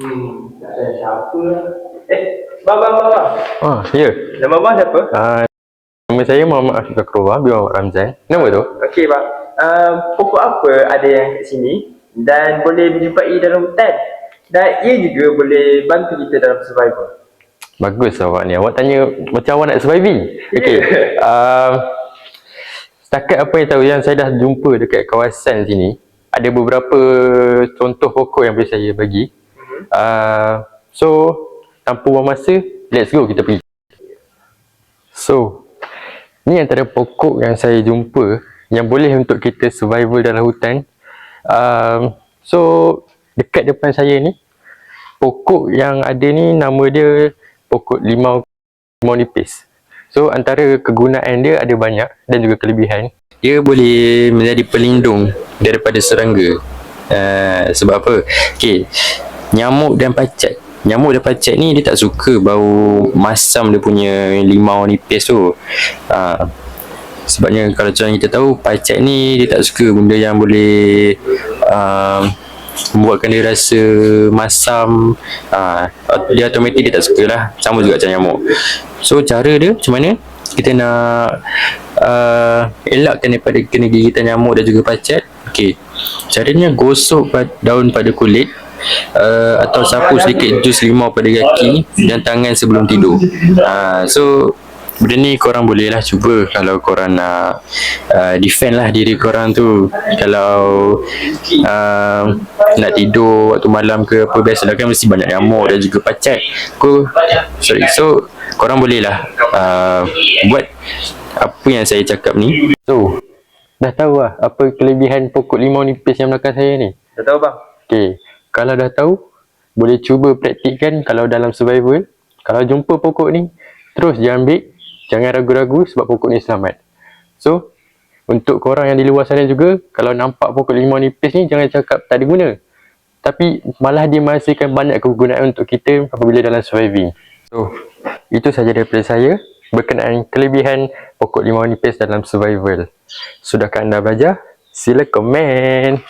Hmm, tak ada siapa lah. Eh, bang, bang, bang. Ah, ya. Nama bang siapa? Ah, nama saya Muhammad Afiq Akrova bin Muhammad Ramzan. Nama tu? Okey, bang. Uh, pokok apa ada yang kat sini dan boleh dijumpai dalam hutan? Dan ia juga boleh bantu kita dalam survival. Bagus awak ni. Awak tanya macam awak nak surviving. Okey. Uh, setakat apa yang tahu yang saya dah jumpa dekat kawasan sini, ada beberapa contoh pokok yang boleh saya bagi. Uh, so, tanpa buang masa, let's go kita pergi. So, ni antara pokok yang saya jumpa yang boleh untuk kita survival dalam hutan. Um, so, dekat depan saya ni, pokok yang ada ni nama dia pokok limau limau nipis. So antara kegunaan dia ada banyak dan juga kelebihan. Dia boleh menjadi pelindung daripada serangga. Uh, sebab apa? Okey. Nyamuk dan pacat. Nyamuk dan pacat ni dia tak suka bau masam dia punya limau nipis tu. Uh, sebabnya kalau macam kita tahu pacat ni dia tak suka benda yang boleh uh, membuatkan dia rasa masam. Uh, dia automatik dia tak suka lah. Sama juga macam nyamuk. So cara dia macam mana? Kita nak uh, elakkan daripada kena gigitan nyamuk dan juga pacat ok caranya gosok daun pada kulit uh, atau sapu sedikit jus limau pada kaki dan tangan sebelum tidur. Uh, so benda ni korang boleh lah cuba kalau korang nak uh, defend lah diri korang tu. Kalau uh, nak tidur waktu malam ke apa biasalah kan mesti banyak nyamuk dan juga pacat aku sorry so korang boleh lah uh, buat apa yang saya cakap ni. So dah tahu lah apa kelebihan pokok limau nipis yang belakang saya ni? Dah tahu bang? Okay, kalau dah tahu, boleh cuba praktikkan kalau dalam survival. Kalau jumpa pokok ni, terus je ambil. Jangan ragu-ragu sebab pokok ni selamat. So, untuk korang yang di luar sana juga, kalau nampak pokok limau nipis ni, jangan cakap tak ada guna. Tapi malah dia menghasilkan banyak kegunaan untuk kita apabila dalam surviving. So, itu saja daripada saya berkenaan kelebihan pokok limau nipis dalam survival. Sudahkah anda belajar? Sila komen.